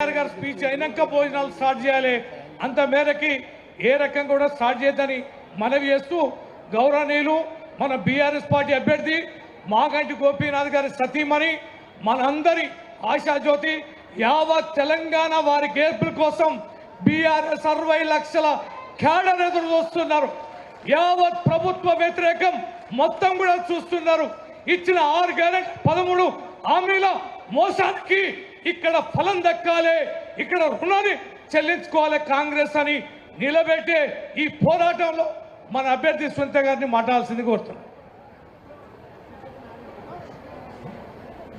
కేసీఆర్ గారు స్పీచ్ అయినాక భోజనాలు స్టార్ట్ చేయాలి. అంత మేరకి ఏ రకం కూడా స్టార్ట్ చేయొద్దని మనవి చేస్తూ గౌరవనీయులు మన బీఆర్ఎస్ పార్టీ అభ్యర్థి మాగంటి గోపీనాథ్ గారి సతీమణి మనందరి ఆశాజ్యోతి యావత్ తెలంగాణ వారి గేర్పుల కోసం బీఆర్ఎస్ అరవై లక్షల క్యాడర్ ఎదురు చూస్తున్నారు. యావత్ ప్రభుత్వ వ్యతిరేకం మొత్తం కూడా చూస్తున్నారు. ఇచ్చిన ఆరు గ్యారెంట్ పదమూడు హామీల మోసానికి ఇక్కడ ఫలం దక్కాలి ఇక్కడ రుణాన్ని చెల్లించుకోవాలి కాంగ్రెస్ అని నిలబెట్టే ఈ పోరాటంలో మన అభ్యర్థి సునీత గారిని మాట్లాడాల్సింది కోరుతున్నాను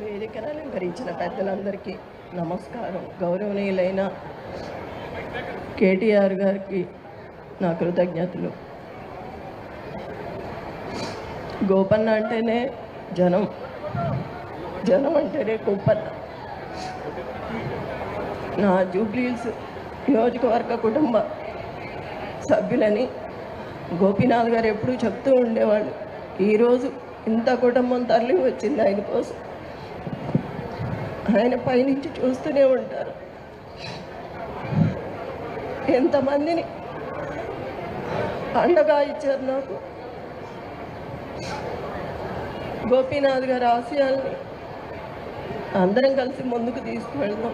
వేదికను అలంకరించిన పెద్దలందరికీ నమస్కారం. గౌరవనీయులైన కేటీఆర్ గారికి నా కృతజ్ఞతలు. గోపన్న అంటేనే జనం. జనం అంటేనే గోపన్న నా జూబ్లీల్స్ నియోజకవర్గ కుటుంబ సభ్యులని గోపీనాథ్ గారు ఎప్పుడూ చెప్తూ ఉండేవాళ్ళు ఈరోజు ఇంత కుటుంబం తరలి వచ్చింది ఆయన కోసం. ఆయన పైనుంచి చూస్తూనే ఉంటారు. ఎంతమందిని అండగా ఇచ్చారు నాకు? గోపీనాథ్ గారి ఆశయాల్ని అందరం కలిసి ముందుకు తీసుకువెళ్దాం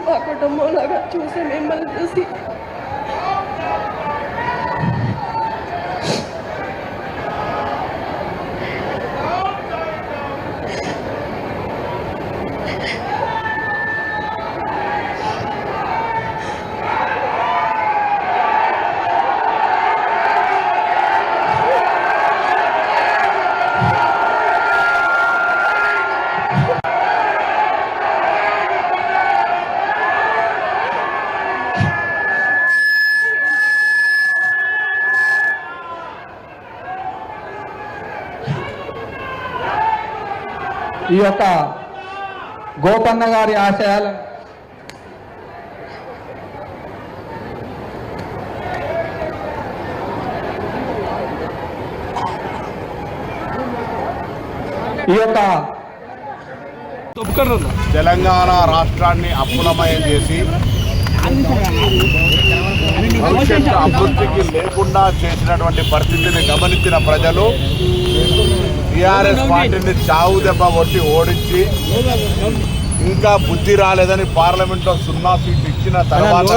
మా కుటుంబం లాగా చూసి మిమ్మల్ని చూసి ఈ యొక్క గోపన్న గారి ఆశయాలు. ఈ యొక్క తెలంగాణ రాష్ట్రాన్ని అప్పులమయం చేసి భవిష్యత్తు అభివృద్ధికి లేకుండా చేసినటువంటి పరిస్థితిని గమనించిన ప్రజలు టీఆర్ఎస్ పార్టీని చావు దెబ్బ కొట్టి ఓడించి ఇంకా బుద్ధి రాలేదని పార్లమెంట్లో సున్నా సీట్ ఇచ్చిన తర్వాత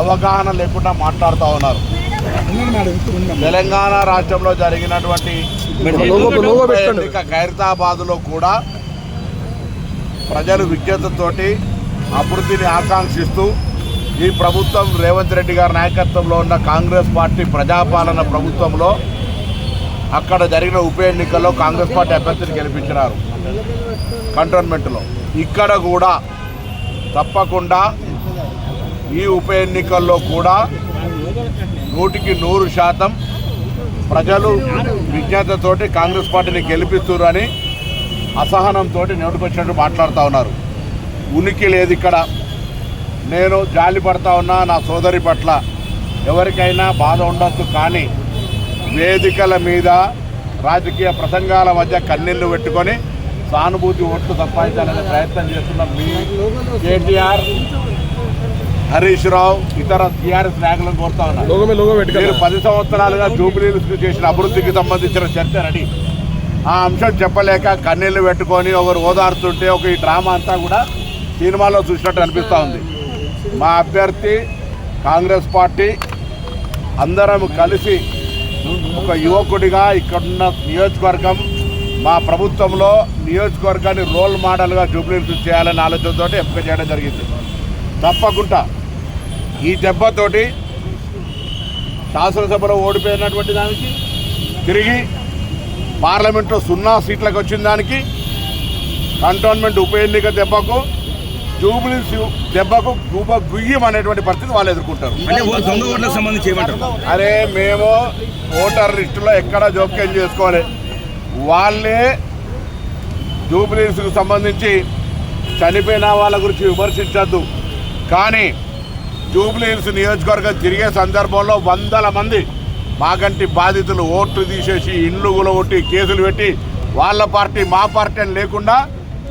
అవగాహన లేకుండా మాట్లాడుతూ ఉన్నారు. తెలంగాణ రాష్ట్రంలో జరిగినటువంటి ఉప ఎన్నిక ఖైరతాబాద్లో కూడా ప్రజలు విజ్ఞతతోటి అభివృద్ధిని ఆకాంక్షిస్తూ ఈ ప్రభుత్వం రేవంత్ రెడ్డి గారి నాయకత్వంలో ఉన్న కాంగ్రెస్ పార్టీ ప్రజాపాలన ప్రభుత్వంలో అక్కడ జరిగిన ఉప ఎన్నికల్లో కాంగ్రెస్ పార్టీ అభ్యర్థిని గెలిపించినారు. కంటోన్మెంట్లో. ఇక్కడ కూడా తప్పకుండా ఈ ఉప ఎన్నికల్లో కూడా నూటికి నూరు శాతం ప్రజలు విజ్ఞతతోటి కాంగ్రెస్ పార్టీని గెలిపిస్తున్నారని అసహనంతో నోటికొచ్చినట్టు మాట్లాడుతూ ఉన్నారు. ఉనికి లేదు ఇక్కడ. నేను జాలి పడతా ఉన్నా నా సోదరి పట్ల. ఎవరికైనా బాధ ఉండొచ్చు కానీ వేదికల మీద రాజకీయ ప్రసంగాల మధ్య కన్నీళ్ళు పెట్టుకొని సానుభూతి ఓట్లు సంపాదించాలనే ప్రయత్నం చేస్తున్న మీ కేటీఆర్ హరీష్ రావు ఇతర టీఆర్ఎస్ నాయకులను కోరుతా ఉన్నారు. మీరు పది సంవత్సరాలుగా జూబిలీలకు చేసిన అభివృద్ధికి సంబంధించిన చర్చ రెడీ. ఆ అంశం చెప్పలేక కన్నీళ్ళు పెట్టుకొని ఒకరు ఓదారుతుంటే ఒక ఈ డ్రామా అంతా కూడా సినిమాలో చూసినట్టు అనిపిస్తూ ఉంది. మా అభ్యర్థి కాంగ్రెస్ పార్టీ అందరం కలిసి ఒక యువకుడిగా ఇక్కడున్న నియోజకవర్గం మా ప్రభుత్వంలో నియోజకవర్గాన్ని రోల్ మోడల్గా జూబ్లీస్ చేయాలనే ఆలోచనతో ఎంపిక చేయడం జరిగింది. తప్పకుండా ఈ దెబ్బతోటి శాసనసభలో ఓడిపోయినటువంటి దానికి తిరిగి పార్లమెంట్లో సున్నా సీట్లకు వచ్చిన దానికి కంటోన్మెంట్ ఉప ఎన్నిక దెబ్బకు జూబ్లీస్ దెబ్బకు గుబ గుయ్యం అనేటువంటి పరిస్థితి వాళ్ళు ఎదుర్కొంటారు. అరే మేము ఓటర్ లిస్టులో ఎక్కడ జోక్యం చేసుకోవాలి? వాళ్ళే జూబ్లీస్కు సంబంధించి చనిపోయిన వాళ్ళ గురించి విమర్శించద్దు. కానీ జూబ్లీహిల్స్ నియోజకవర్గం తిరిగే సందర్భంలో వందల మంది మాగంటి బాధితులు ఓట్లు తీసేసి ఇండ్లు గులగొట్టి కేసులు పెట్టి వాళ్ళ పార్టీ మా పార్టీ అని లేకుండా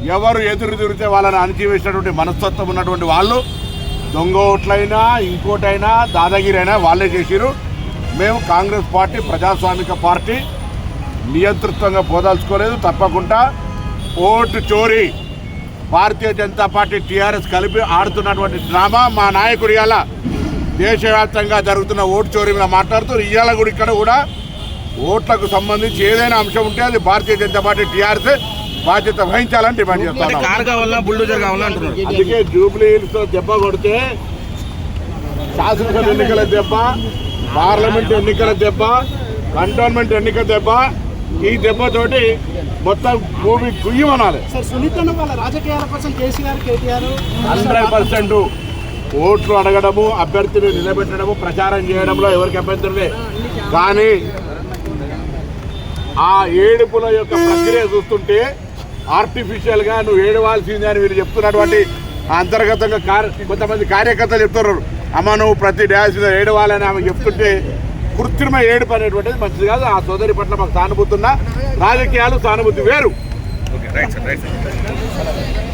ఎవరు ఎదురు తిరిగితే వాళ్ళని అణచివేసినటువంటి మనస్తత్వం ఉన్నటువంటి వాళ్ళు దొంగ ఓట్లైనా ఇంకోటైనా దాదాగిరి అయినా వాళ్ళే చేసిరు మేము కాంగ్రెస్ పార్టీ ప్రజాస్వామిక పార్టీ నియంతృత్వంగా పోదాల్చుకోలేదు. తప్పకుండా ఓటు చోరీ భారతీయ జనతా పార్టీ టీఆర్ఎస్ కలిపి ఆడుతున్నటువంటి డ్రామా మా నాయకుడు ఇవాళ దేశవ్యాప్తంగా జరుగుతున్న ఓటు చోరీ మీద మాట్లాడుతూ ఇవాళ కూడా ఇక్కడ కూడా ఓట్లకు సంబంధించి ఏదైనా అంశం ఉంటే అది భారతీయ జనతా పార్టీ టీఆర్ఎస్ బాధ్యత వహించాలని డిమాండ్ చేస్తాను అందుకే జూబ్లీ హిల్స్తో దెబ్బ కొడితే శాసనసభ ఎన్నికల దెబ్బ పార్లమెంట్ ఎన్నికల దెబ్బ కంటోన్మెంట్ ఎన్నికల దెబ్బ ఈ దెబ్బతోటి మొత్తం భూమి కేటీఆర్ హండ్రెడ్ పర్సెంట్ ఓట్లు అడగడము అభ్యర్థిని నిలబెట్టడము ప్రచారం చేయడంలో ఎవరికి అభ్యంతరం లేదు. కానీ ఆ ఏడుపుల యొక్క ప్రక్రియ చూస్తుంటే ఆర్టిఫిషియల్గా నువ్వు ఏడవాల్సిందే అని మీరు చెప్తున్నటువంటి అంతర్గతంగా కొంతమంది కార్యకర్తలు చెప్తున్నారు. అమ్మ నువ్వు ప్రతి డ్యాన్స్ మీద ఏడవాలని ఆమె చెప్తుంటే కృత్రిమ ఏడుపు అనేటువంటిది మంచిది కాదు. ఆ సోదరి పట్ల మాకు సానుభూతి ఉన్నా రాజకీయాలు సానుభూతి వేరు. Okay right sir right sir